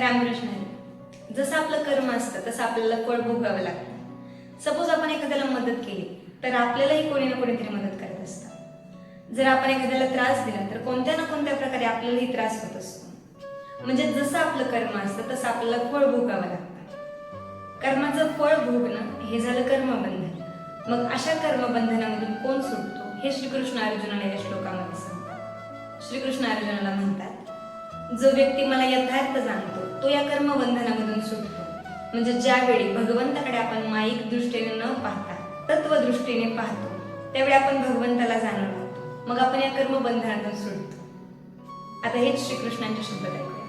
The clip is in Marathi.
रामकृष्ण हरी. जसं आपलं कर्म असतं तसं आपल्याला फळ भोगावं लागतं. सपोज आपण एखाद्याला मदत केली तर आपल्यालाही कोणी ना कोणीतरी मदत करत असतं. जर आपण एखाद्याला त्रास दिला तर कोणत्या ना कोणत्या प्रकारे आपल्यालाही त्रास होत असतो. म्हणजे जसं आपलं कर्म असतं तसं आपल्याला फळ भोगावं लागतं. कर्माचं फळ भोगणं हे झालं कर्मबंधन. मग अशा कर्मबंधनामधून कोण सुटतो? हे श्रीकृष्ण अर्जुनाला या श्लोकामध्ये सांगतात. श्रीकृष्ण अर्जुनाला म्हणतात जो व्यक्ती मला यथार्थ जाणतो तो या कर्मबंधनामधून सुटतो. म्हणजे ज्यावेळी भगवंताकडे आपण माईक दृष्टीने न पाहता तत्वदृष्टीने पाहतो त्यावेळी आपण भगवंताला जाणून मग आपण या कर्मबंधनातून सुटतो. आता हेच श्रीकृष्णांचे शब्द ऐकूया